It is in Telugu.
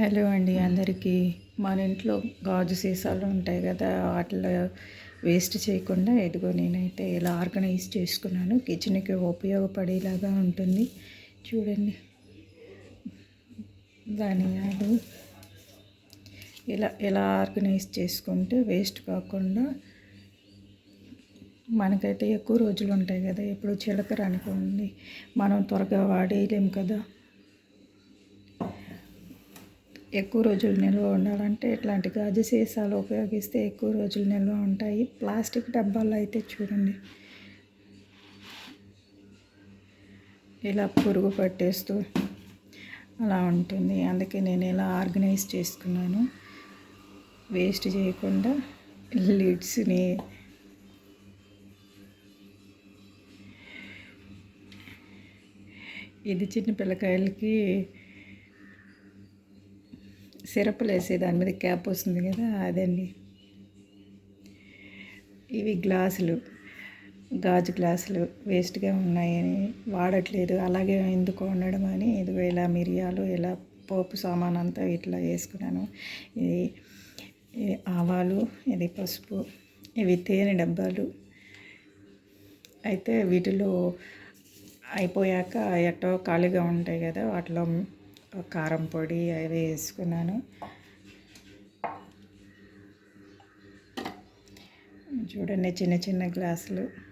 హలో అండి అందరికీ. మన ఇంట్లో గాజు సీసాలు ఉంటాయి కదా వాటిలో వేస్ట్ చేయకుండా ఎదుగో నేనైతే ఇలా ఆర్గనైజ్ చేసుకున్నాను. కిచెన్కి ఉపయోగపడేలాగా ఉంటుంది. చూడండి. ధనియాలు ఇలా ఇలా ఆర్గనైజ్ చేసుకుంటే వేస్ట్ కాకుండా మనకైతే ఎక్కువ రోజులు ఉంటాయి కదా. ఇప్పుడు చిలకర అనుకోండి. మనం త్వరగా వాడేయలేం కదా. ఎక్కువ రోజులు నిల్వ ఉండాలంటే ఇట్లాంటి గాజు సీసాలు ఉపయోగిస్తే ఎక్కువ రోజులు నిల్వ ఉంటాయి. ప్లాస్టిక్ డబ్బాల్లో అయితే చూడండి. ఇలా పురుగు పట్టేస్తూ అలా ఉంటుంది. అందుకే నేను ఇలా ఆర్గనైజ్ చేసుకున్నాను. వేస్ట్ చేయకుండా లిడ్స్ని ఇది చిన్న పిల్లకాయలకి సిరప్లు వేసే దాని మీద క్యాప్ వస్తుంది కదా అదండి. ఇవి గ్లాసులు గాజు గ్లాసులు వేస్ట్గా ఉన్నాయని వాడట్లేదు. అలాగే ఎందుకు ఉండడం అని ఇదిగో ఇలా మిరియాలు ఇలా పోపు సామాన్ అంతా ఇట్లా వేసుకున్నాను. ఇది ఆవాలు ఇది పసుపు ఇవి తేనె డబ్బాలు. అయితే వీటిలో అయిపోయాక ఎట్టో ఖాళీగా ఉంటాయి కదా వాటిలో కారం పొడి అవి వేసుకున్నాను. చూడండి చిన్న చిన్న గ్లాసులు.